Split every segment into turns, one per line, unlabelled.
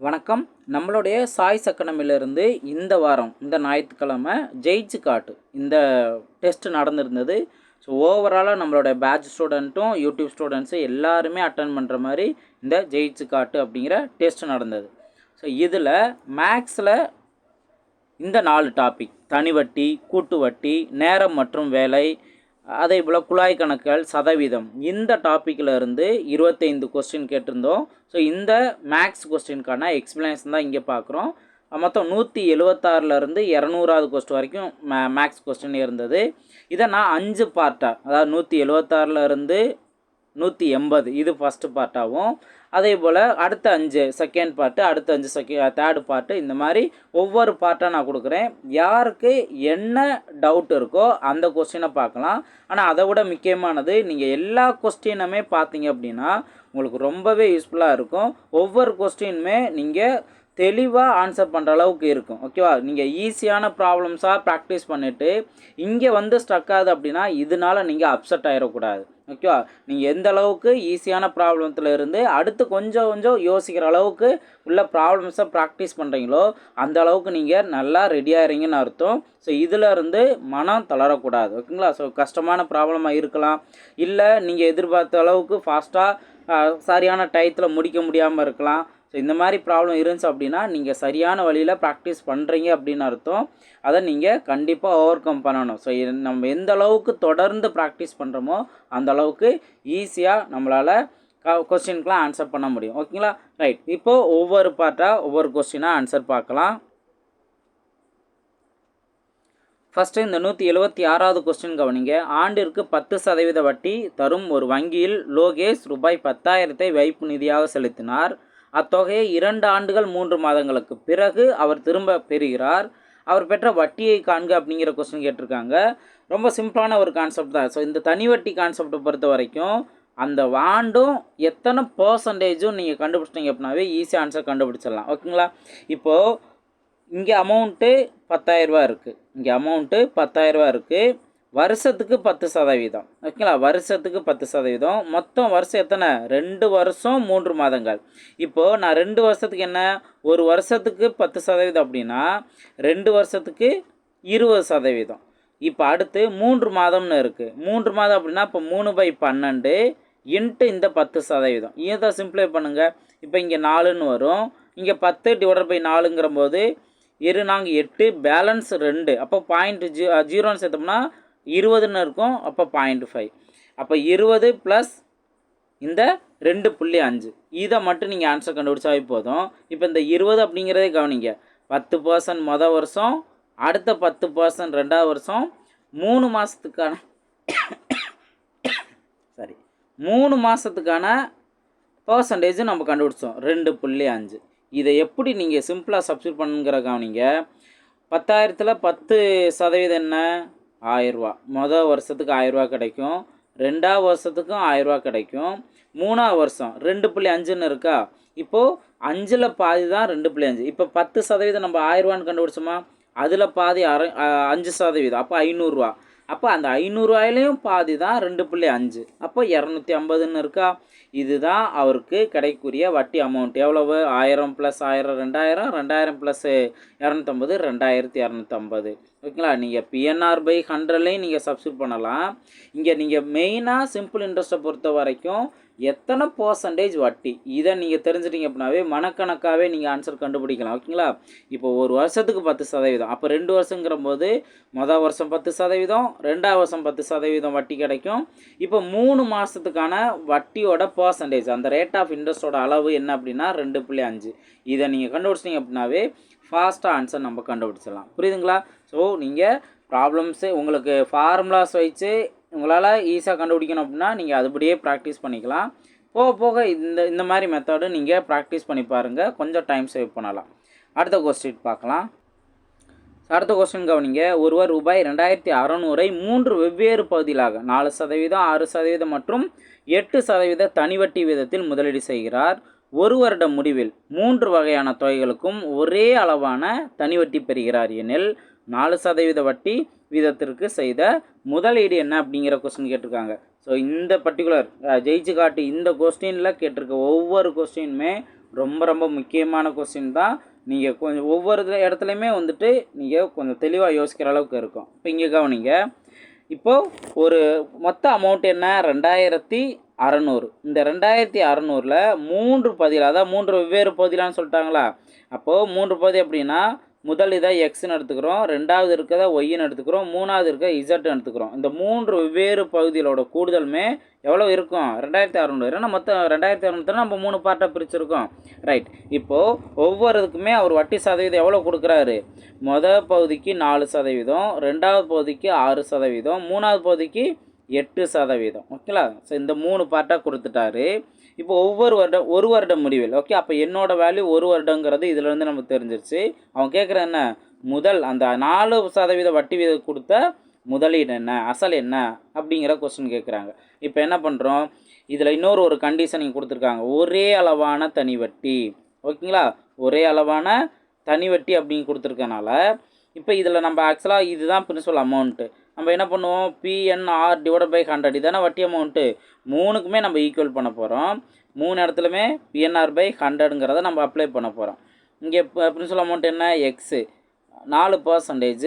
வணக்கம். நம்மளுடைய சாய்ஸ் அகாடமியிலேருந்து இந்த வாரம் இந்த ஞாயிற்றுக்கிழமை ஜெயிச்சு காட்டு. இந்த டெஸ்ட் நடந்திருந்தது. ஸோ ஓவராலாக நம்மளோட பேட்ச் ஸ்டூடெண்ட்டும் யூடியூப் ஸ்டூடெண்ட்ஸு எல்லாருமே அட்டன் பண்ணுற மாதிரி இந்த ஜெயிச்சு காட்டு அப்படிங்கிற டெஸ்ட் நடந்தது. ஸோ இதில் மேக்ஸில் இந்த நாலு டாபிக் தனி வட்டி கூட்டு வட்டி நேரம் மற்றும் வேலை அதே போல் குழாய் கணக்குகள் சதவீதம். இந்த டாப்பிக்கில் இருந்து இருபத்தைந்து கொஸ்டின் கேட்டிருந்தோம். ஸோ இந்த மேக்ஸ் கொஸ்டினுக்கான எக்ஸ்பிளனேஷன் தான் இங்கே பார்க்குறோம். மொத்தம் நூற்றி எழுவத்தாறுலேருந்து இரநூறாவது கொஸ்டின் வரைக்கும் மே மேக்ஸ் கொஸ்டின் இருந்தது. இதை நான் அஞ்சு பார்ட்டாக அதாவது நூற்றி எழுவத்தாறுலேருந்து நூற்றி எண்பது இது ஃபஸ்ட்டு பார்ட்டாகவும் அதே போல் அடுத்த அஞ்சு செகண்ட் பார்ட்டு அடுத்த அஞ்சு செகண்ட் தேர்டு பார்ட்டு இந்த மாதிரி ஒவ்வொரு பார்ட்டாக நான் கொடுக்குறேன். யாருக்கு என்ன டவுட் இருக்கோ அந்த கொஸ்டினை பார்க்கலாம். ஆனால் அதை விட முக்கியமானது நீங்கள் எல்லா கொஸ்டினுமே பார்த்தீங்க அப்படின்னா உங்களுக்கு ரொம்பவே யூஸ்ஃபுல்லாக இருக்கும். ஒவ்வொரு கொஸ்டினுமே நீங்கள் தெளிவாக ஆன்சர் பண்ணுற அளவுக்கு இருக்கும். ஓகேவா நீங்கள் ஈஸியான ப்ராப்ளம்ஸாக ப்ராக்டிஸ் பண்ணிவிட்டு இங்கே வந்து ஸ்ட்ரக் ஆகுது அப்படின்னா இதனால நீங்கள் அப்செட் ஆகிடக்கூடாது ஓகேவா? நீங்கள் எந்த அளவுக்கு ஈஸியான ப்ராப்ளத்தில் இருந்து அடுத்து கொஞ்சம் கொஞ்சம் யோசிக்கிற அளவுக்கு உள்ள ப்ராப்ளம்ஸை ப்ராக்டிஸ் பண்ணுறீங்களோ அந்த அளவுக்கு நீங்கள் நல்லா ரெடியாகிறீங்கன்னு அர்த்தம். ஸோ இதில் இருந்து மனம் தளரக்கூடாது. ஓகேங்களா? ஸோ கஷ்டமான ப்ராப்ளமாக இருக்கலாம். இல்லை நீங்கள் எதிர்பார்த்த அளவுக்கு ஃபாஸ்ட்டாக சரியான டயத்தில் முடிக்க முடியாமல் இருக்கலாம். ஸோ இந்த மாதிரி ப்ராப்ளம் இருந்துச்சு அப்படின்னா நீங்கள் சரியான வழியில் ப்ராக்டிஸ் பண்ணுறீங்க அப்படின்னு அர்த்தம். அதை நீங்கள் கண்டிப்பாக ஓவர் கம் பண்ணணும் ஸோ நம்ம எந்த அளவுக்கு தொடர்ந்து ப்ராக்டிஸ் பண்ணுறோமோ அந்த அளவுக்கு ஈஸியாக நம்மளால் கொஸ்டின்க்கெலாம் ஆன்சர் பண்ண முடியும். ஓகேங்களா ரைட் இப்போது ஒவ்வொரு பார்ட்டாக ஒவ்வொரு கொஸ்டினாக ஆன்சர் பார்க்கலாம். ஃபஸ்ட்டு இந்த நூற்றி எழுபத்தி ஆறாவது கொஸ்டின் கவனிங்க. ஆண்டிற்கு பத்து சதவீத வட்டி தரும் ஒரு வங்கியில் லோகேஷ் ரூபாய் பத்தாயிரத்தை வைப்பு நிதியாக செலுத்தினார். அத்தொகையை இரண்டு ஆண்டுகள் மூன்று மாதங்களுக்கு பிறகு அவர் திரும்ப பெறுகிறார். அவர் பெற்ற வட்டியை காண்க அப்படிங்கிற கொஸ்டின் கேட்டிருக்காங்க. ரொம்ப சிம்பிளான ஒரு கான்செப்ட் தான். ஸோ இந்த தனி வட்டி கான்செப்டை பொறுத்த வரைக்கும் அந்த ஆண்டும் எத்தனை பர்சன்டேஜும் நீங்கள் கண்டுபிடிச்சிட்டிங்க அப்படின்னாவே ஈஸியாக ஆன்சர் கண்டுபிடிச்சிடலாம். ஓகேங்களா இப்போது இங்கே அமௌண்ட்டு பத்தாயிரரூபா இருக்குது இங்கே அமௌண்ட்டு பத்தாயிரரூபா இருக்குது வருஷத்துக்கு பத்து சதவீதம். ஓகேங்களா? வருஷத்துக்கு பத்து சதவீதம். மொத்தம் வருஷம் எத்தனை? ரெண்டு வருஷம் மூன்று மாதங்கள். இப்போது நான் ரெண்டு வருஷத்துக்கு என்ன? ஒரு வருஷத்துக்கு பத்து சதவீதம் அப்படின்னா ரெண்டு வருஷத்துக்கு இருபது சதவீதம். இப்போ அடுத்து மூன்று மாதம்னு இருக்குது மூன்று மாதம் அப்படின்னா இப்போ மூணு பை பன்னெண்டு இன்ட்டு இந்த பத்து சதவீதம். இதை சிம்பிளை பண்ணுங்கள் இப்போ இங்கே நாலுன்னு வரும். இங்கே பத்து டிவைடட் பை நாலுங்கிற போது இரு நாங்கள் எட்டு பேலன்ஸ் ரெண்டு. அப்போ பாயிண்ட் ஜீ ஜீரோன்னு சேர்த்தோம்னா இருபதுன்னு இருக்கும் அப்போ பாயிண்ட் ஃபைவ் அப்போ இருபது ப்ளஸ் இந்த ரெண்டு புள்ளி அஞ்சு. இதை மட்டும் நீங்கள் ஆன்சர் கண்டுபிடிச்சாவே போதும். இப்போ இந்த இருபது அப்படிங்கிறதே கவனிங்க. பத்து பர்சன்ட் மொதல் வருஷம் அடுத்த பத்து பர்சன்ட் ரெண்டாவது வருஷம் மூணு மாதத்துக்கான சாரி மூணு மாதத்துக்கான பர்சன்டேஜ் நம்ம கண்டுபிடிச்சோம். ரெண்டு புள்ளி அஞ்சு. இதை எப்படி நீங்கள் சிம்பிளாக சப்ஸ்டியூட் பண்ணுங்கிற கவனிங்க. பத்தாயிரத்தில் பத்து சதவீதம் என்ன? ஆயிரரூவா மொதல் வருஷத்துக்கு ஆயிரரூவா கிடைக்கும். ரெண்டாவது வருஷத்துக்கும் ஆயிரரூவா கிடைக்கும். மூணாவது வருஷம். ரெண்டு புள்ளி அஞ்சுன்னு இருக்கா? இப்போது அஞ்சில் பாதி தான் ரெண்டு புள்ளி அஞ்சு. இப்போ பத்து சதவீதம் நம்ம ஆயிரரூவான்னு கண்டுபிடிச்சோமா? அதில் பாதி அரை அஞ்சு சதவீதம். அப்போ ஐநூறுரூவா அப்போ அந்த ஐநூறுரூவாயிலையும் பாதி தான் ரெண்டு புள்ளி அஞ்சு. அப்போ இரநூத்தி ஐம்பதுன்னு இருக்கா? இதுதான் அவருக்கு கிடைக்கக்கூடிய வட்டி அமௌண்ட் எவ்வளவு? ஆயிரம் ப்ளஸ் ஆயிரம் ரெண்டாயிரம். ரெண்டாயிரம் ப்ளஸ் இரநூத்தம்பது ரெண்டாயிரத்தி இரநூத்தம்பது. ஓகேங்களா? நீங்கள் பிஎன்ஆர் பை ஹண்ட்ரட்லேயும் நீங்கள் சப்ஸ்கிரைப் பண்ணலாம். இங்கே நீங்கள் மெயினாக சிம்பிள் இன்ட்ரெஸ்ட்டை பொறுத்த வரைக்கும் எத்தனை பர்சன்டேஜ் வட்டி? இதை நீங்கள் தெரிஞ்சிட்டிங்க அப்படின்னாவே மனக்கணக்காகவே நீங்கள் ஆன்சர் கண்டுபிடிக்கலாம் ஓகேங்களா இப்போ ஒரு வருஷத்துக்கு பத்து சதவீதம். அப்போ ரெண்டு வருஷங்கிற போது மொதல் வருஷம் பத்து சதவீதம் ரெண்டாவது வருஷம் பத்து சதவீதம் வட்டி கிடைக்கும். இப்போ மூணு மாதத்துக்கான வட்டியோட பர்சன்டேஜ் அந்த ரேட் ஆஃப் இன்ட்ரெஸ்ட்டோட அளவு என்ன அப்படின்னா ரெண்டு புள்ளி அஞ்சு. இதை நீங்கள் கண்டுபிடிச்சிட்டிங்க அப்படின்னாவே ஃபாஸ்ட்டாக ஆன்சர் நம்ம கண்டுபிடிச்சிடலாம். புரியுதுங்களா? ஸோ நீங்கள் ப்ராப்ளம்ஸு உங்களுக்கு ஃபார்முலாஸ் வச்சு உங்களால் ஈஸியாக கண்டுபிடிக்கணும் அப்படின்னா நீங்கள் அதுபடியே ப்ராக்டிஸ் பண்ணிக்கலாம். போக போக இந்த இந்த மாதிரி மெத்தடு நீங்கள் ப்ராக்டிஸ் பண்ணி பாருங்கள் கொஞ்சம் டைம் சேவ் பண்ணலாம். அடுத்த கொஸ்டின் பார்க்கலாம். அடுத்த கொஸ்டின் கவனிங்க. ஒருவர் ரூபாய் ரெண்டாயிரத்தி அறநூறை மூன்று வெவ்வேறு பகுதிகளாக நாலு சதவீதம் ஆறு சதவீதம் மற்றும் எட்டு சதவீத தனிவட்டி வீதத்தில் முதலீடு செய்கிறார். ஒரு வருட முடிவில் மூன்று வகையான தொகைகளுக்கும் ஒரே அளவான தனிவட்டி பெறுகிறார் எனில் நாலு சதவீத வட்டி வீதத்திற்கு செய்த முதலீடு என்ன அப்படிங்கிற கொஸ்டின் கேட்டிருக்காங்க. ஸோ இந்த பர்டிகுலர் ஜெயிச்சு காட்டு இந்த கொஸ்டினில் கேட்டிருக்க ஒவ்வொரு கொஸ்டினுமே ரொம்ப ரொம்ப முக்கியமான கொஸ்டின் தான். நீங்கள் கொஞ்சம் ஒவ்வொரு இடத்துலையுமே வந்துட்டு நீங்கள் கொஞ்சம் தெளிவாக யோசிக்கிற அளவுக்கு இருக்கும். இப்போ இங்கே கவனிங்க. இப்போது ஒரு மொத்த அமௌண்ட் என்ன? ரெண்டாயிரத்தி அறநூறு. இந்த ரெண்டாயிரத்தி அறநூறில் மூன்று பதில் அதாவது மூன்று வெவ்வேறு பகுதிலான்னு சொல்லிட்டாங்களா? அப்போது மூன்று பகுதி அப்படின்னா முதல் இதை எக்ஸ்னு எடுத்துக்கிறோம் ரெண்டாவது இருக்கிறத ஒய்ன்னு எடுத்துக்கிறோம் மூணாவது இருக்க இசட்னு எடுத்துக்கிறோம். இந்த மூன்று வெவ்வேறு பகுதிகளோட கூடுதலுமே எவ்வளோ இருக்கும்? ரெண்டாயிரத்தி அறநூறு. ஏன்னா மொத்தம் ரெண்டாயிரத்தி அறநூறு நம்ம மூணு பார்ட்டாக பிரிச்சிருக்கோம். ரைட் இப்போது ஒவ்வொருக்குமே அவர் வட்டி சதவீதம் எவ்வளோ கொடுக்குறாரு? மொதல் பகுதிக்கு நாலு சதவீதம் ரெண்டாவது பகுதிக்கு ஆறு சதவீதம் மூணாவது பகுதிக்கு எட்டு சதவீதம். ஓகேங்களா? ஸோ இந்த மூணு பார்ட்டாக கொடுத்துட்டாரு. இப்போ ஒவ்வொரு வருடம் ஒரு வருடம் முடிவில் ஓகே அப்போ என்னோட வேல்யூ ஒரு வருடங்கிறது இதுலேருந்து நமக்கு தெரிஞ்சிருச்சு. அவன் கேட்குற என்ன? முதல் அந்த நாலு சதவீத வட்டி வீதம் கொடுத்த முதலீடு என்ன? அசல் என்ன? அப்படிங்கிற கொஸ்டின் கேட்குறாங்க இப்போ என்ன பண்ணுறோம் இதில் இன்னொரு ஒரு கண்டிஷனிங் கொடுத்துருக்காங்க. ஒரே அளவான தனி வட்டி. ஓகேங்களா? ஒரே அளவான தனி வட்டி அப்படின்னு கொடுத்துருக்கனால இப்போ இதில் நம்ம ஆக்சுவலாக இதுதான் பிரின்சிபல் அமௌண்ட்டு நம்ம என்ன பண்ணுவோம்? பிஎன்ஆர் டிவைட் பை ஹண்ட்ரட் இதானே வட்டி அமௌண்ட்டு மூணுக்குமே நம்ம ஈக்குவல் பண்ண போகிறோம் மூணு இடத்துலையுமே பிஎன்ஆர் பை ஹண்ட்ரடுங்கிறத நம்ம அப்ளை பண்ண போகிறோம் இங்கே பிரின்சிபல் அமௌண்ட் என்ன? எக்ஸு நாலு பர்சன்டேஜ்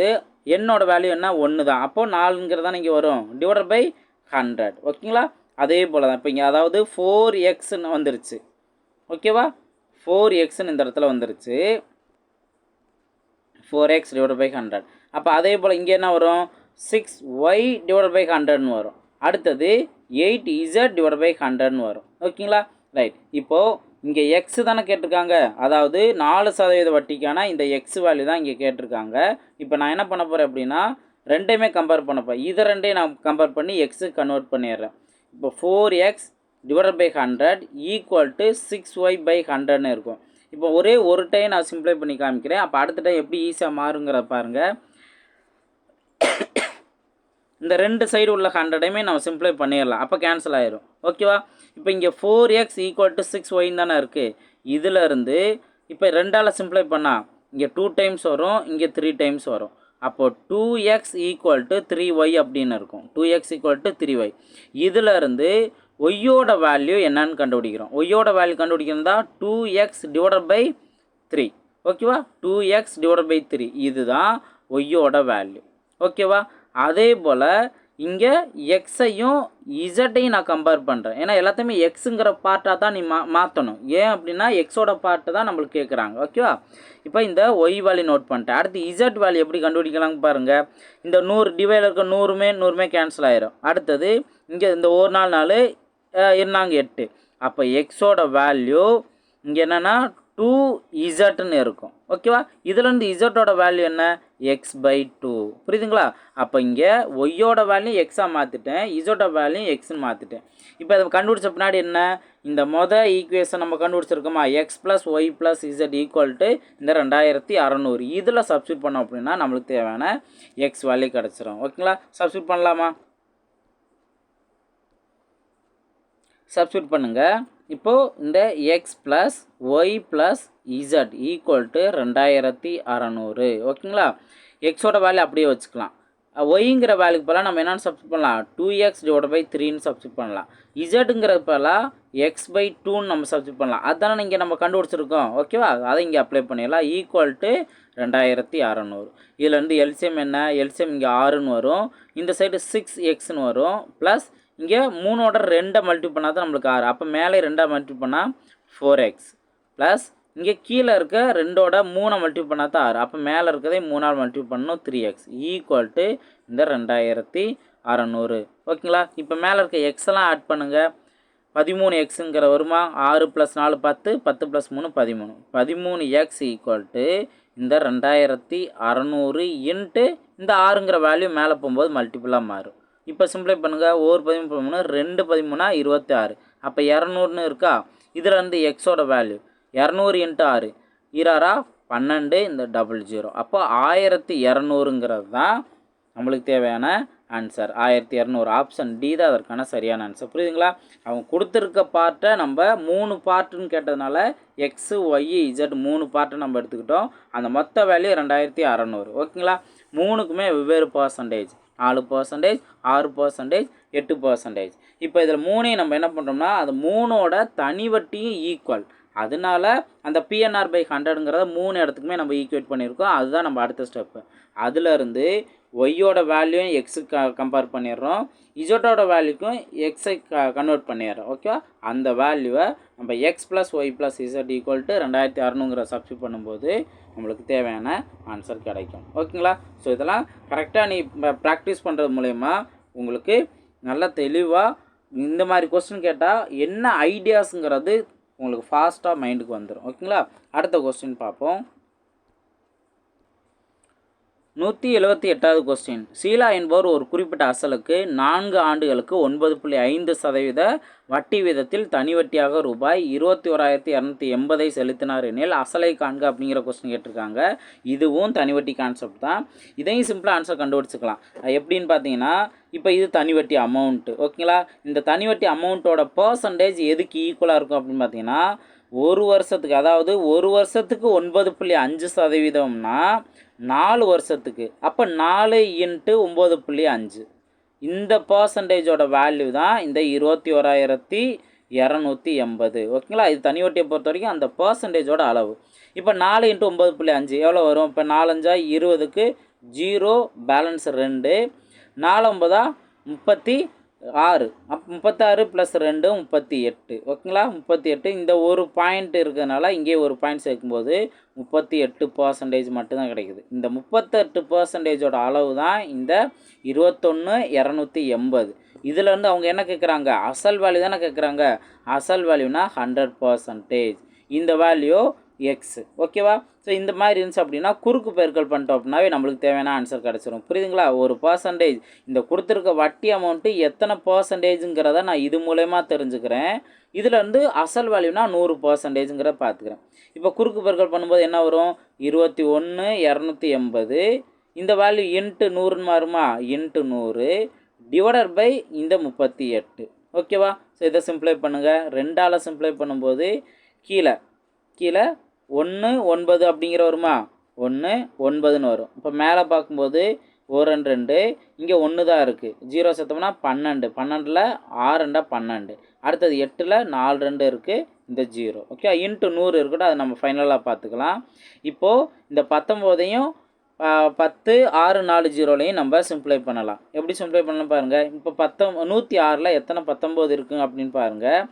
என்னோடய வேல்யூ என்ன? ஒன்று தான். அப்போது நாலுங்கிறது தான் இங்கே வரும். டிவைட் பை ஹண்ட்ரட் ஓகேங்களா அதே போல் தான். இப்போ இங்கே அதாவது ஃபோர் எக்ஸ்ன்னு வந்துருச்சு. ஓகேவா ஃபோர் எக்ஸ்ன்னு இந்த இடத்துல வந்துருச்சு. Four x divide by hundred அப்போ அதே போல் இங்கே என்ன வரும்? சிக்ஸ் ஒய் டிவைட் பை ஹண்ட்ரட்னு வரும். அடுத்தது எயிட் இசட் டிவைட் பை ஹண்ட்ரட்னு வரும். ஓகேங்களா? ரைட் இப்போது இங்கே எக்ஸ் தானே கேட்டிருக்காங்க. அதாவது நாலு சதவீத வட்டிக்கான இந்த எக்ஸ் வேல்யூ தான் இங்கே கேட்டிருக்காங்க. இப்போ நான் என்ன பண்ண போகிறேன் அப்படின்னா ரெண்டையுமே கம்பேர் பண்ணப்போ இதை ரெண்டையும் நான் கம்பேர் பண்ணி எக்ஸு கன்வெர்ட் பண்ணிடுறேன். இப்போ four X divide by hundred equal to six Y by ஹண்ட்ரட்னு இருக்கும். இப்போ ஒரே ஒரு டைம் நான் சிம்ப்ளை பண்ணி காமிக்கிறேன். அப்போ அடுத்த டைம் எப்படி ஈஸியாக மாறுங்கிற பாருங்கள் இந்த ரெண்டு சைடு உள்ள ஹண்ட்ரடையுமே நம்ம சிம்ப்ளை பண்ணிடலாம். அப்போ கேன்சல் ஆயிரும். ஓகேவா இப்போ இங்கே four X equal to six wine தானே இருக்குது இதிலருந்து இப்போ ரெண்டால் சிம்ப்ளை பண்ணால் இங்கே டூ டைம்ஸ் வரும் இங்கே த்ரீ டைம்ஸ் வரும். அப்போது two X equal to three Y அப்படின்னு இருக்கும். Two X equal to three Y இதிலருந்து ஒய்யோட வேல்யூ என்னன்னு கண்டுபிடிக்கிறோம். ஒய்யோட value கண்டுபிடிக்கிறதா? Two X divided by three ஓகேவா two X divided by three இதுதான் ஒய்யோட வேல்யூ ஓகேவா அதே போல் இங்கே எக்ஸையும் இசட்டையும் நான் கம்பேர் பண்ணுறேன் ஏன்னா எல்லாத்தையுமே எக்ஸுங்கிற பார்ட்டாக தான் நீ மா மாற்றணும் ஏன் அப்படின்னா எக்ஸோட பார்ட்டு தான் நம்மளுக்கு கேட்குறாங்க ஓகேவா இப்போ இந்த ஒய் வேல்யூ நோட் பண்ணிட்டேன். அடுத்து இசட் வேல்யூ எப்படி கண்டுபிடிக்கலாங்க பாருங்கள் இந்த நூறு டிவைடில் இருக்க நூறுமே நூறுமே கேன்சல் ஆயிரும். அடுத்தது இங்கே இந்த ஒரு நாள் நாள் இருந்தாங்க எட்டு? அப்போ எக்ஸோட வேல்யூ இங்கே என்னென்னா டூ இசட்டுன்னு இருக்கும். ஓகேவா இதுலேருந்து இசட்டோட வேல்யூ என்ன? எக்ஸ் பை டூ புரியுதுங்களா? அப்போ இங்கே ஒய்யோட வேல்யூ எக்ஸாக மாற்றிட்டேன் இசோட வேல்யூ எக்ஸ்ன்னு மாற்றிட்டேன் இப்போ அதை கண்டுபிடிச்ச பின்னாடி என்ன? இந்த மொதல் ஈக்குவேஷன் நம்ம கண்டுபிடிச்சிருக்கோமா? X plus Y plus Z equal to இந்த ரெண்டாயிரத்தி அறநூறு. இதில் சப்ஸ்டியூட் பண்ணோம் அப்படின்னா நம்மளுக்கு தேவையான எக்ஸ் வேல்யூ கிடச்சிரும். ஓகேங்களா? சப்ஸ்டியூட் பண்ணலாமா? சப்ஸ்டியூட் பண்ணுங்கள் இப்போது இந்த X plus Y plus Z equal to ரெண்டாயிரத்தி அறநூறு. ஓகேங்களா? எக்ஸோட வேல்யூ அப்படியே வச்சுக்கலாம். ஒய்ங்கிற வேல்யூக்கு பதிலாக நம்ம என்னென்னு சப்ஸ்ட் பண்ணலாம்? டூ எக்ஸ் டிவைட் பை த்ரீன்னு சப்ஸ்ட் பண்ணலாம். இசட்டுங்கிற பதிலாக எக்ஸ் பை டூன்னு நம்ம சப்ஸ்ட் பண்ணலாம். அதானே இங்கே நம்ம கண்டுபிடிச்சிருக்கோம். ஓகேவா? அதை இங்கே அப்ளை பண்ணிடலாம். ஈக்குவல் டு ரெண்டாயிரத்தி அறநூறு. இதுலேருந்து எல்சிஎம் என்ன? எல்சிஎம் இங்கே ஆறுன்னு வரும். இந்த சைடு சிக்ஸ் எக்ஸ்னு வரும். ப்ளஸ் இங்கே மூணோட ரெண்டை மல்டி பண்ணால் தான் நம்மளுக்கு ஆறு. அப்போ மேலே ரெண்டாக மல்டி பண்ணால் ஃபோர் எக்ஸ் ப்ளஸ் இங்கே கீழே இருக்க ரெண்டோட மூணை மல்டி பண்ணால் தான் ஆறு. அப்போ மேலே இருக்கதே மூணால் மல்டிப் பண்ணணும் த்ரீ எக்ஸ் ஈக்குவல் டு இந்த ரெண்டாயிரத்தி அறநூறு. ஓகேங்களா இப்போ மேலே இருக்க எக்ஸ் எல்லாம் ஆட் பண்ணுங்கள் பதிமூணு எக்ஸுங்கிற வருமா? ஆறு ப்ளஸ் நாலு பத்து பத்து ப்ளஸ் மூணு பதிமூணு. பதிமூணு எக்ஸ் ஈக்குவல் டு இந்த ரெண்டாயிரத்தி அறநூறு இன்ட்டு இந்த ஆறுங்கிற வேல்யூ மேலே போகும்போது மல்டிப்புளாக மாறும். இப்போ சிம்பிளை பண்ணுங்கள் ஒரு பதிமூணு ரெண்டு பதிமூணா இருபத்தி ஆறு அப்போ இரநூறுன்னு இருக்கா? இதில் இருந்து எக்ஸோட வேல்யூ இரநூறு இன்ட்டு ஆறு. ஈராரா பன்னெண்டு இந்த டபுள் ஜீரோ அப்போ ஆயிரத்தி இரநூறுங்கிறது தான் நம்மளுக்கு தேவையான ஆன்சர் ஆயிரத்தி இரநூறு ஆப்ஷன் டி தான் அதற்கான சரியான ஆன்சர் புரியுதுங்களா? அவங்க கொடுத்துருக்க பார்ட்டை நம்ம மூணு பார்ட்டுன்னு கேட்டதுனால எக்ஸு ஒய் இஜட் மூணு பார்ட்டை நம்ம எடுத்துக்கிட்டோம். அந்த மொத்த வேல்யூ ரெண்டாயிரத்தி அறநூறு. ஓகேங்களா மூணுக்குமே வெவ்வேறு பர்சன்டேஜ் நாலு பர்சன்டேஜ் ஆறு பர்சன்டேஜ் எட்டு பர்சன்டேஜ் இப்போ இதில் மூணையும் நம்ம என்ன பண்ணுறோம்னா அது மூணோட தனிவட்டியும் ஈக்குவல் அதனால அந்த பிஎன்ஆர் பை ஹண்ட்ரடுங்கிறத மூணு இடத்துக்குமே நம்ம ஈக்குவேட் பண்ணியிருக்கோம். அதுதான் நம்ம அடுத்த ஸ்டெப்பு அதுலேருந்து ஒய்யோட வேல்யூ எக்ஸுக்கு கம்பேர் பண்ணிடுறோம். இஜோட்டோட வேல்யூக்கும் எக்ஸை க கன்வெர்ட் பண்ணிடுறோம். ஓகே அந்த வேல்யூவை நம்ம x plus y plus z equal to ரெண்டாயிரத்தி அறநூங்கிற சப்ஸ்டியூட் பண்ணும்போது நம்மளுக்கு தேவையான ஆன்சர் கிடைக்கும். ஓகேங்களா ஸோ இதெல்லாம் கரெக்டாக நீ ப்ராக்டிஸ் பண்ணுறது மூலயமா உங்களுக்கு நல்ல தெளிவாக இந்த மாதிரி கொஸ்டின் கேட்டால் என்ன ஐடியாஸுங்கிறது உங்களுக்கு ஃபாஸ்ட்டாக மைண்டுக்கு வந்துடும் ஓகேங்களா அடுத்த கொஸ்டின் பார்ப்போம். நூற்றி எழுபத்தி எட்டாவது கொஸ்டின் சீலா என்பவர் ஒரு குறிப்பிட்ட அசலுக்கு நான்கு ஆண்டுகளுக்கு ஒன்பது புள்ளி ஐந்து சதவீத வட்டி வீதத்தில் தனி வட்டியாக ரூபாய் இருபத்தி ஓராயிரத்தி இரநூத்தி எண்பதை செலுத்தினார் எனில் அசலை காண்க அப்படிங்கிற கொஸ்டின் கேட்டிருக்காங்க. இதுவும் தனி வட்டி கான்செப்ட் தான். இதையும் சிம்பிளாக ஆன்சர் கண்டுபிடிச்சிக்கலாம். எப்படின்னு பார்த்தீங்கன்னா இப்போ இது தனி வட்டி அமௌண்ட்டு ஓகேங்களா இந்த தனி வட்டி அமௌண்ட்டோட பர்சன்டேஜ் எதுக்கு ஈக்குவலாக இருக்கும் அப்படின்னு பார்த்தீங்கன்னா ஒரு வருஷத்துக்கு அதாவது ஒரு வருஷத்துக்கு ஒன்பது புள்ளி அஞ்சு சதவீதம்னா நாலு வருஷத்துக்கு. அப்போ நாலு இன்ட்டு ஒம்பது புள்ளி அஞ்சு. இந்த பர்சன்டேஜோட வேல்யூ தான் இந்த இருபத்தி ஓராயிரத்தி இரநூத்தி எண்பது. ஓகேங்களா? இது தனி வட்டியை பொறுத்த வரைக்கும் அந்த பர்சன்டேஜோட அளவு. இப்போ நாலு இன்ட்டு ஒம்பது புள்ளி அஞ்சு எவ்வளோ வரும்? இப்போ நாலஞ்சா இருபதுக்கு ஜீரோ பேலன்ஸ் ரெண்டு. நாலு ஒம்பதா முப்பத்தி ஆறு. அப் முப்பத்தாறு ப்ளஸ் ரெண்டு முப்பத்தி எட்டு. ஓகேங்களா முப்பத்தி எட்டு. இந்த ஒரு பாயிண்ட் இருக்கிறதுனால இங்கே ஒரு பாயிண்ட் சேர்க்கும்போது முப்பத்தி எட்டு பர்சன்டேஜ் மட்டும்தான் கிடைக்குது. இந்த முப்பத்தெட்டு பர்சன்டேஜோட அளவு தான் இந்த இருபத்தொன்று இரநூத்தி எண்பது. இதுலேருந்து அவங்க என்ன கேட்குறாங்க அசல் வேல்யூ தானே கேட்குறாங்க அசல் வேல்யூனா ஹண்ட்ரட் பர்சன்டேஜ் இந்த வேல்யூ எக்ஸு ஓகேவா ஸோ இந்த மாதிரி இருந்துச்சு அப்படின்னா குறுக்கு பெருக்கல் பண்ணிட்டோம் அப்படின்னாவே நம்மளுக்கு தேவையான ஆன்சர் கிடச்சிரும். புரியுதுங்களா? ஒரு பர்சன்டேஜ் இந்த கொடுத்துருக்க வட்டி அமௌண்ட்டு எத்தனை பர்சன்டேஜுங்கிறத நான் இது மூலயமா தெரிஞ்சுக்கிறேன். இதுலேருந்து அசல் வேல்யூனா நூறு பர்சன்டேஜுங்கிற பார்த்துக்கிறேன். இப்போ குறுக்கு பெருக்கல் பண்ணும்போது என்ன வரும்? இருபத்தி ஒன்று இரநூத்தி எண்பது. இந்த வேல்யூ இன்ட்டு நூறுன்னு மாறுமா? இன்ட்டு நூறு. டிவைடர் பை இந்த முப்பத்தி எட்டு. ஓகேவா ஸோ இதை சிம்ப்ளை பண்ணுங்கள் ரெண்டால் சிம்ப்ளை பண்ணும்போது கீழே கீழே ஒன்று ஒன்பது அப்படிங்கிற வருமா? ஒன்று ஒன்பதுன்னு வரும். இப்போ மேலே பார்க்கும்போது ஒரு ரெண்டு ரெண்டு. இங்கே ஒன்று தான் இருக்குது ஜீரோ சத்தம்னா பன்னெண்டு. பன்னெண்டில் ஆறு ரெண்டா பன்னெண்டு. அடுத்தது எட்டில் நாலு ரெண்டு இருக்குது இந்த ஜீரோ. ஓகே இன்ட்டு நூறு இருக்கட்டும். அதை நம்ம ஃபைனலாக பார்த்துக்கலாம். இப்போது இந்த பத்தொம்போதையும் பத்து ஆறு நாலு ஜீரோலையும் நம்ம சிம்ப்ளை பண்ணலாம். எப்படி சிம்ப்ளை பண்ணலாம் பாருங்கள் இப்போ பத்தொம் நூற்றி ஆறில் எத்தனை பத்தொம்போது இருக்குங்க அப்படின்னு பாருங்கள்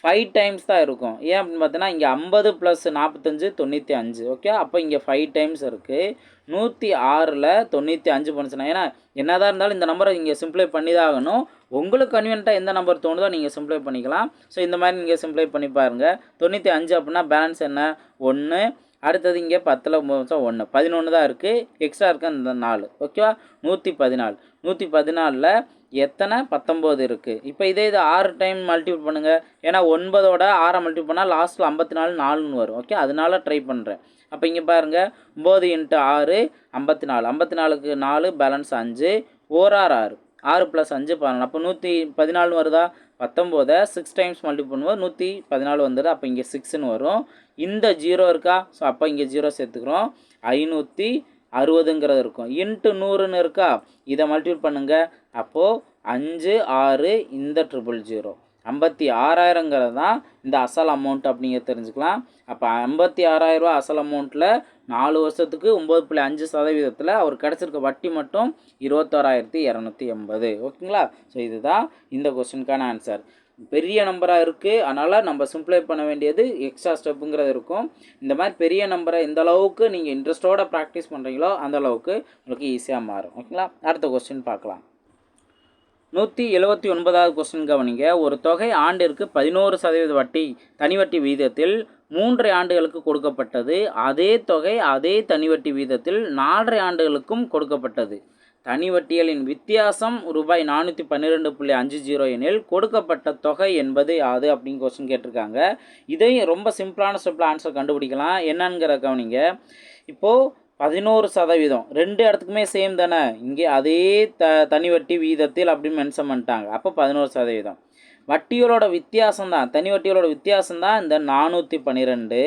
ஃபைவ் டைம்ஸ் தான் இருக்கும். ஏன் அப்படின்னு பார்த்தீங்கன்னா இங்கே ஐம்பது ப்ளஸ் நாற்பத்தஞ்சு தொண்ணூற்றி அஞ்சு. ஓகே அப்போ இங்கே ஃபைவ் டைம்ஸ் இருக்குது நூற்றி ஆறில் தொண்ணூற்றி அஞ்சு பண்ணுச்சுன்னா ஏன்னா என்னதான் இருந்தாலும் இந்த நம்பரை இங்கே சிம்ப்ளை பண்ணி தான் ஆகணும் உங்களுக்கு கன்வீனியண்ட்டாக எந்த நம்பர் தோணுதோ நீங்கள் சிம்ப்ளை பண்ணிக்கலாம். ஸோ இந்த மாதிரி நீங்கள் சிம்ப்ளை பண்ணி பாருங்கள் தொண்ணூற்றி அஞ்சு அப்படின்னா பேலன்ஸ் என்ன? ஒன்று அடுத்தது இங்கே பத்தில் ஒம்பது ஒன்று பதினொன்று தான் இருக்குது எக்ஸ்ட்ரா இருக்க இந்த நாலு. ஓகேவா நூற்றி பதினாலு. நூற்றி பதினாலில் எத்தனை? பத்தொம்போது இருக்குது இப்போ இதே இது ஆறு டைம் மல்டிபிள் பண்ணுங்கள் ஏன்னா ஒன்பதோட ஆறை மல்டிபிள் பண்ணால் லாஸ்ட்டில் ஐம்பத்தி நாலு நாலுன்னு வரும். ஓகே அதனால ட்ரை பண்ணுறேன் அப்போ இங்கே பாருங்கள் ஒம்பது இன்ட்டு ஆறு ஐம்பத்தி நாலு ஐம்பத்தி நாலுக்கு நாலு பேலன்ஸ் அஞ்சு. ஓராறு ஆறு ஆறு. ப்ளஸ் அஞ்சு பதினாலு. அப்போ நூற்றி பதினாலு வருதா? பத்தொம்போதை. சிக்ஸ் டைம்ஸ் மல்டிபிள் பண்ணும்போது நூற்றி பதினாலு வந்துடுது. அப்போ இங்கே சிக்ஸ்னு வரும். இந்த ஜீரோ இருக்கா? ஸோ அப்போ இங்கே ஜீரோ சேர்த்துக்கிறோம். ஐநூற்றி அறுபதுங்கிறது இருக்கும். இன்ட்டு நூறுன்னு இருக்கா? இதை மல்டிபிள் பண்ணுங்கள் அப்போது அஞ்சு ஆறு இந்த ட்ரிபிள் ஜீரோ ஐம்பத்தி ஆறாயிரங்கிறது தான் இந்த அசல் அமௌண்ட் அப்படிங்கிற தெரிஞ்சுக்கலாம். அப்போ ஐம்பத்தி ஆறாயிரரூவா அசல் அமௌண்ட்டில் நாலு வருஷத்துக்கு ஒம்பது புள்ளி அஞ்சு சதவீதத்தில் அவர் கிடச்சிருக்க வட்டி மட்டும் இருபத்தோராயிரத்தி இரநூத்தி எண்பது. ஓகேங்களா? ஸோ இதுதான் இந்த கொஸ்டினுக்கான ஆன்சர் பெரிய நம்பராக இருக்குது அதனால் நம்ம சிம்ப்ளை பண்ண வேண்டியது எக்ஸ்ட்ரா ஸ்டெப்புங்கிறது இருக்கும். இந்த மாதிரி பெரிய நம்பரை எந்த அளவுக்கு நீங்கள் இன்ட்ரெஸ்ட்டோட ப்ராக்டிஸ் பண்ணுறீங்களோ அந்த அளவுக்கு உங்களுக்கு ஈஸியாக மாறும். ஓகேங்களா அடுத்த கொஸ்டின் பார்க்கலாம். நூற்றி எழுபத்தி ஒன்பதாவது கொஸ்டின் கவனிங்க. ஒரு தொகை ஆண்டிற்கு பதினோரு சதவீத வட்டி தனி வட்டி வீதத்தில் மூன்றரை ஆண்டுகளுக்கு கொடுக்கப்பட்டது. அதே தொகை அதே தனி வட்டி வீதத்தில் நாலரை ஆண்டுகளுக்கும் கொடுக்கப்பட்டது. தனி வட்டியலின் வித்தியாசம் ரூபாய் நானூற்றி பன்னிரெண்டு புள்ளி அஞ்சு ஜீரோ எனில் கொடுக்கப்பட்ட தொகை என்பது யாது அப்படின்னு கொஸ்டின் கேட்டிருக்காங்க. இதையும் ரொம்ப சிம்பிளான ஸ்டெப்பில் ஆன்சர் கண்டுபிடிக்கலாம். என்னங்கிற கவனிங்க. இப்போது பதினோரு சதவீதம். ரெண்டு இடத்துக்குமே சேம் தானே. இங்கே அதே த தனி வட்டி வீதத்தில் அப்படின்னு மென்ஷன் பண்ணிட்டாங்க. அப்போ பதினோரு சதவீதம். வட்டிகளோட வித்தியாசம் தான். தனி வட்டிகளோட வித்தியாசம் தான் இந்த நானூற்றி பன்னிரெண்டு.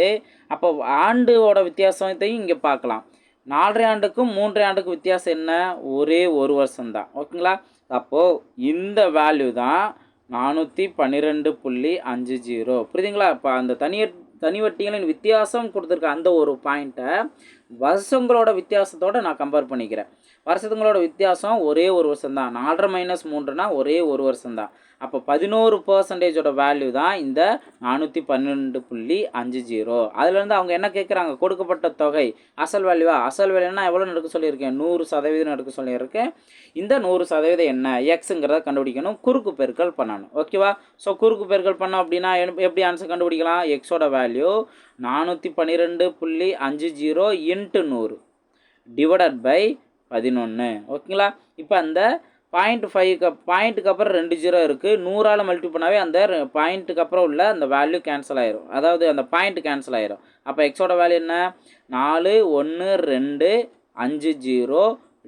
அப்போ ஆண்டோட வித்தியாசத்தையும் இங்கே பார்க்கலாம். நாலரை ஆண்டுக்கும் மூன்றரை ஆண்டுக்கும் வித்தியாசம் என்ன? ஒரே ஒரு வருஷம்தான். ஓகேங்களா? அப்போது இந்த வேல்யூ தான் நானூற்றி பன்னிரெண்டு புள்ளி அஞ்சு ஜீரோ. புரியுதுங்களா? இப்போ அந்த தனி தனி வட்டிகளின் வித்தியாசம் கொடுத்துருக்க அந்த ஒரு பாயிண்ட்டை வருஷங்களோட வித்தியாசத்தோட நான் கம்பேர் பண்ணிக்கிறேன். வருஷத்துங்களோட வித்தியாசம் ஒரே ஒரு வருஷம் தான் நாலரை மைனஸ் மூன்றுனா ஒரே ஒரு வருஷம் தான் அப்போ பதினோரு பர்சன்டேஜோட வேல்யூ தான் இந்த நானூற்றி பன்னெண்டு புள்ளி அஞ்சு ஜீரோ அதுலேருந்து அவங்க என்ன கேட்குறாங்க கொடுக்கப்பட்ட தொகை. அசல் வேல்யூவா அசல் வேல்யூனா எவ்வளோ நடக்க சொல்லியிருக்கேன். நூறு சதவீதம் நடக்க சொல்லியிருக்கேன். இந்த நூறு சதவீதம் என்ன? எக்ஸுங்கிறத கண்டுபிடிக்கணும். குறுக்கு பெருக்கல் பண்ணணும். ஓகேவா ஸோ குறுக்கு பெருக்கல் பண்ணோம் அப்படின்னா எப்படி ஆன்சர் கண்டுபிடிக்கலாம்? எக்ஸோட வேல்யூ நானூற்றி பன்னிரெண்டு புள்ளி அஞ்சு ஜீரோ இன்ட்டு நூறு டிவைடட் பை பதினொன்று ஓகேங்களா? இப்போ அந்த பாயிண்ட் ஃபைவ்க்கு பாயிண்ட்டுக்கு அப்புறம் ரெண்டு ஜீரோ இருக்குது நூறால் மல்டி பண்ணாவே அந்த பாயிண்ட்டுக்கு அப்புறம் உள்ள அந்த வேல்யூ கேன்சல் ஆயிரும். அதாவது அந்த பாயிண்ட் கேன்சல் ஆயிரும். அப்போ எக்ஸோட வேல்யூ என்ன? நாலு ஒன்று ரெண்டு அஞ்சு ஜீரோ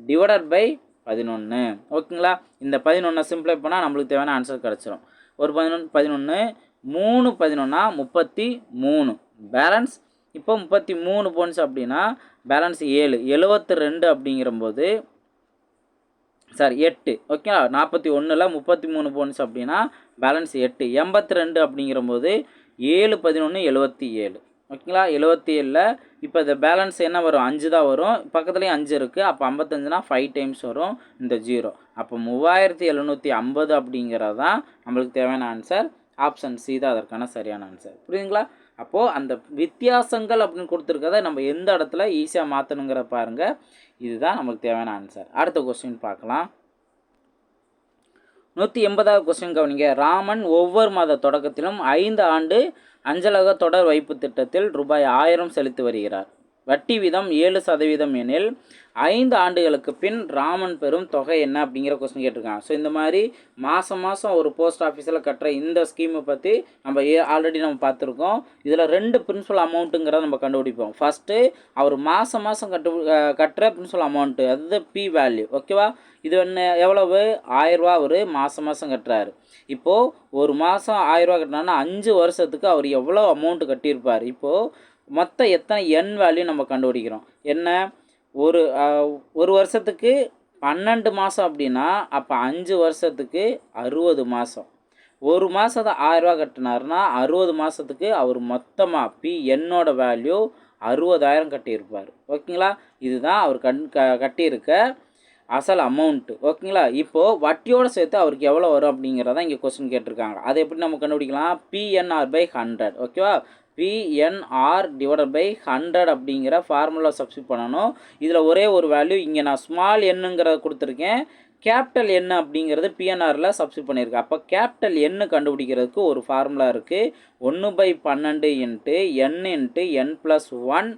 டிவைடட் பை பதினொன்று ஓகேங்களா? இந்த பதினொன்றை சிம்ப்ளை பண்ணால் நம்மளுக்கு தேவையான ஆன்சர் கிடச்சிரும். ஒரு பதினொன்று பதினொன்று மூணு பதினொன்னா முப்பத்தி மூணு. பேலன்ஸ் இப்போ முப்பத்தி மூணு போன்ஸ் அப்படின்னா பேலன்ஸ் ஏழு. எழுபத்து ரெண்டு அப்படிங்கிறம்போது சாரி எட்டு. ஓகேங்களா நாற்பத்தி ஒன்றில் முப்பத்தி மூணு போன்ஸ் அப்படின்னா பேலன்ஸ் எட்டு. எண்பத்தி ரெண்டு அப்படிங்கிறம்போது ஏழு பதினொன்று எழுபத்தி ஏழு. ஓகேங்களா எழுபத்தி ஏழில் இப்போ இந்த பேலன்ஸ் என்ன வரும்? அஞ்சு தான் வரும். பக்கத்துலேயும் அஞ்சு இருக்குது அப்போ ஐம்பத்தஞ்சுனா ஃபைவ் டைம்ஸ் வரும். இந்த ஜீரோ அப்போ மூவாயிரத்தி எழுநூற்றி ஐம்பது அப்படிங்கிறது தான் நம்மளுக்கு தேவையான ஆன்சர் ஆப்ஷன் சி தான் அதற்கான சரியான ஆன்சர் புரியுதுங்களா? அப்போது அந்த வித்தியாசங்கள் அப்படின்னு கொடுத்துருக்கத நம்ம எந்த இடத்துல ஈஸியாக மாற்றணுங்கிற பாருங்கள் இதுதான் நமக்கு தேவையான ஆன்சர் அடுத்த கொஸ்டின் பார்க்கலாம். நூற்றி எண்பதாவது கொஸ்டின் கவனிங்க. ராமன் ஒவ்வொரு மாத தொடக்கத்திலும் ஐந்து ஆண்டு அஞ்சலக தொடர் வைப்பு திட்டத்தில் ரூபாய் ஆயிரம் செலுத்தி வருகிறார். வட்டி வீதம் ஏழு சதவீதம் எனில் ஐந்து ஆண்டுகளுக்கு பின் ராமன் பெறும் தொகை என்ன அப்படிங்கிற கொஸ்டின் கேட்டிருக்காங்க. ஸோ இந்த மாதிரி மாதம் மாதம் ஒரு போஸ்ட் ஆஃபீஸில் கட்டுற இந்த ஸ்கீமை பற்றி நம்ம ஏ ஆல்ரெடி நம்ம பார்த்துருக்கோம். இதில் ரெண்டு பிரின்சிபல் அமௌண்ட்டுங்கிறத நம்ம கண்டுபிடிப்போம். ஃபஸ்ட்டு அவர் மாதம் மாதம் கட்டு கட்டுற பிரின்சிபல் அமௌண்ட்டு அது பி வேல்யூ ஓகேவா இது என்ன எவ்வளவு? ஆயிரரூவா அவர் மாதம் மாதம் கட்டுறாரு. இப்போது ஒரு மாதம் ஆயிரரூவா கட்டினான்னா அஞ்சு வருஷத்துக்கு அவர் எவ்வளோ அமௌண்ட்டு கட்டியிருப்பார்? இப்போது மொத்தம் எத்தனை என் வேல்யூ நம்ம கண்டுபிடிக்கிறோம்? என்ன? ஒரு ஒரு வருஷத்துக்கு பன்னெண்டு மாதம் அப்படின்னா அப்போ அஞ்சு வருஷத்துக்கு அறுபது மாதம் ஒரு மாதத்தை ஆயிரரூவா கட்டினாருன்னா அறுபது மாதத்துக்கு அவர் மொத்தமாக பி என்னோட வேல்யூ அறுபதாயிரம் கட்டியிருப்பார். ஓகேங்களா? இதுதான் அவர் கண் க கட்டியிருக்க அசல் அமௌண்ட்டு ஓகேங்களா? இப்போது வட்டியோடு சேர்த்து அவருக்கு எவ்வளோ வரும் அப்படிங்கிறத இங்கே கொஸ்டின் கேட்டிருக்காங்க. அதை எப்படி நம்ம கண்டுபிடிக்கலாம்? பிஎன்ஆர் பை ஹண்ட்ரட் ஓகேவா? பிஎன்ஆர் டிவைடட் பை ஹண்ட்ரட் அப்படிங்கிற ஃபார்முலா சப்ஸ்டியூட் பண்ணணும். இதில் ஒரே ஒரு வேல்யூ இங்கே நான் ஸ்மால் எண்ணுங்கிறத கொடுத்துருக்கேன். கேபிட்டல் எண் அப்படிங்கிறது பிஎன்ஆரில் சப்ஸ்டியூட் பண்ணியிருக்கேன் அப்போ கேபிட்டல் எண்ணு கண்டுபிடிக்கிறதுக்கு ஒரு ஃபார்முலா இருக்குது ஒன்று பை பன்னெண்டு into n into n plus one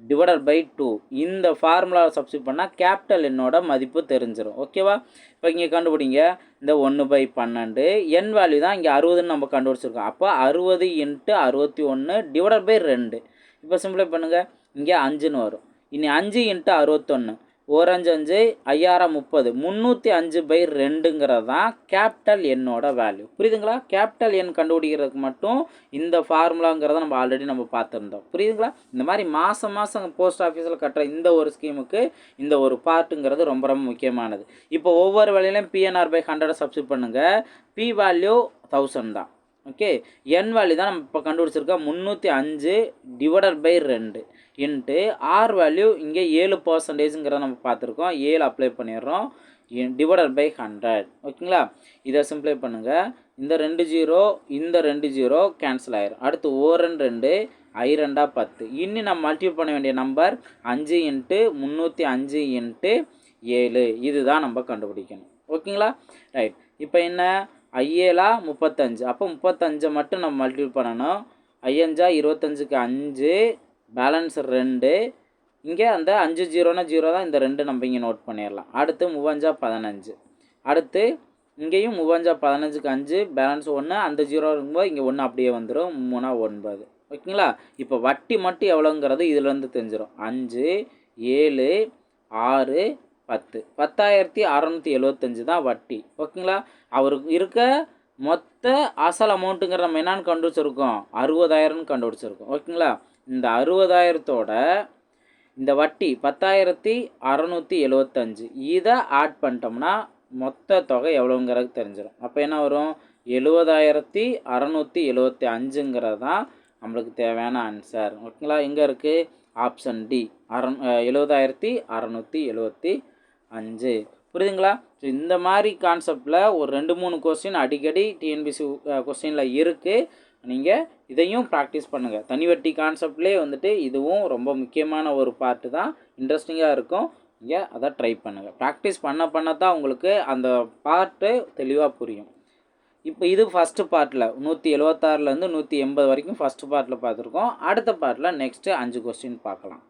divided by two இந்த ஃபார்முலாவை சப்ஸ்டியூட் பண்ணால் கேபிட்டல் என்னோட மதிப்பு தெரிஞ்சிடும் ஓகேவா இப்போ இங்கே கண்டுபிடிங்க. இந்த ஒன்று பை பன்னெண்டு என் வேல்யூ தான் இங்கே அறுபதுன்னு நம்ம கண்டுபிடிச்சிருக்கோம். அப்போ அறுபது இன்ட்டு அறுபத்தி ஒன்று டிவைடட் பை ரெண்டு. இப்போ சிம்பிளை பண்ணுங்கள் இங்கே அஞ்சுன்னு வரும். இனி அஞ்சு இன்ட்டு அறுபத்தொன்று ஓரஞ்சு அஞ்சு ஐயாயிரம் முப்பது. முந்நூற்றி அஞ்சு பை ரெண்டுங்கிறது தான் கேபிட்டல் எண்ணோட வேல்யூ புரியுதுங்களா? கேபிட்டல் எண் கண்டுபிடிக்கிறதுக்கு மட்டும் இந்த ஃபார்முலாங்கிறத நம்ம ஆல்ரெடி நம்ம பார்த்துருந்தோம். புரியுதுங்களா? இந்த மாதிரி மாதம் மாதம் போஸ்ட் ஆஃபீஸில் கட்டுற இந்த ஒரு ஸ்கீமுக்கு இந்த ஒரு பார்ட்டுங்கிறது ரொம்ப ரொம்ப முக்கியமானது. இப்போ ஒவ்வொரு வேலையிலையும் பிஎன்ஆர் பை ஹண்ட்ரட் சப்ஸ்டியூட் பண்ணுங்கள் பி வேல்யூ தௌசண்ட் தான். ஓகே? என் வேல்யூ தான் நம்ம இப்போ கண்டுபிடிச்சிருக்கோம். முந்நூற்றி அஞ்சு டிவைடட் பை ரெண்டு இன்ட்டு ஆர் வேல்யூ இங்கே ஏழு பர்சன்டேஜுங்கிறத நம்ம பார்த்துருக்கோம். ஏழு அப்ளை பண்ணிடுறோம். டிவைடட் பை ஹண்ட்ரட் ஓகேங்களா? இதை சிம்ப்ளை பண்ணுங்கள் இந்த ரெண்டு ஜீரோ இந்த ரெண்டு ஜீரோ கேன்சல் ஆயிரும். அடுத்து ஓரன் ரெண்டு ரெண்டு ஐ ரெண்டா பத்து. இனி நம்ம மல்டிபிள் பண்ண வேண்டிய நம்பர் அஞ்சு இன்ட்டு முந்நூற்றி அஞ்சு இன்ட்டு ஏழு. இதுதான் நம்ம கண்டுபிடிக்கணும். ஓகேங்களா? ரைட் இப்போ என்ன? ஐஏலா முப்பத்தஞ்சு. அப்போ முப்பத்தஞ்சை மட்டும் நம்ம மல்டிபிள் பண்ணணும். ஐயஞ்சா இருபத்தஞ்சுக்கு அஞ்சு பேலன்ஸ் ரெண்டு. இங்கே அந்த அஞ்சு ஜீரோனா ஜீரோ தான் இந்த ரெண்டு நம்ம இங்கே நோட் பண்ணிடலாம். அடுத்து மூவஞ்சா பதினஞ்சு. அடுத்து இங்கேயும் மூவஞ்சா பதினஞ்சுக்கு அஞ்சு பேலன்ஸ் ஒன்று அந்த ஜீரோ இருக்கும்போது இங்கே ஒன்று அப்படியே வந்துடும் மூணா ஒன்பது. ஓகேங்களா? இப்போ வட்டி மட்டும் எவ்வளோங்கிறது இதுலேருந்து தெரிஞ்சிடும் அஞ்சு ஏழு ஆறு பத்து. பத்தாயிரத்தி அறநூற்றி எழுவத்தஞ்சு தான் வட்டி. ஓகேங்களா? அவருக்கு இருக்க மொத்த அசல் அமௌண்ட்டுங்கிற நம்ம என்னான்னு கண்டுபிடிச்சிருக்கோம்? அறுபதாயிரம்னு கண்டுபிடிச்சிருக்கோம். ஓகேங்களா? இந்த அறுபதாயிரத்தோட இந்த வட்டி பத்தாயிரத்தி அறநூற்றி எழுவத்தஞ்சு. இதை ஆட் பண்ணிட்டோம்னா மொத்த தொகை எவ்வளோங்கிறது தெரிஞ்சிடும் அப்போ என்ன வரும்? எழுபதாயிரத்தி அறநூற்றி எழுவத்தி அஞ்சுங்கிறது தான் நம்மளுக்கு தேவையான ஆன்சர் ஓகேங்களா? எங்கே இருக்குது ஆப்ஷன் டி அற எழுபதாயிரத்தி அறநூற்றி எழுபத்தி அஞ்சு. புரியுதுங்களா? ஸோ இந்த மாதிரி கான்செப்டில் ஒரு ரெண்டு மூணு கொஸ்டின் அடிக்கடி டிஎன்பிசி கொஸ்டினில் இருக்குது நீங்கள் இதையும் ப்ராக்டிஸ் பண்ணுங்கள் தனி வட்டி கான்செப்ட்லேயே வந்துட்டு இதுவும் ரொம்ப முக்கியமான ஒரு பார்ட்டு தான். இன்ட்ரெஸ்டிங்காக இருக்கும். நீங்கள் அதை ட்ரை பண்ணுங்கள் ப்ராக்டிஸ் பண்ண பண்ண தான் உங்களுக்கு அந்த பார்ட்டு தெளிவாக புரியும். இப்போ இது ஃபஸ்ட்டு பார்ட்டில் நூற்றி எழுபத்தாறுலேருந்து நூற்றி எண்பது வரைக்கும் ஃபஸ்ட்டு பார்ட்டில் பார்த்துருக்கோம். அடுத்த பார்ட்டில் நெக்ஸ்ட்டு அஞ்சு கொஸ்டின் பார்க்கலாம்.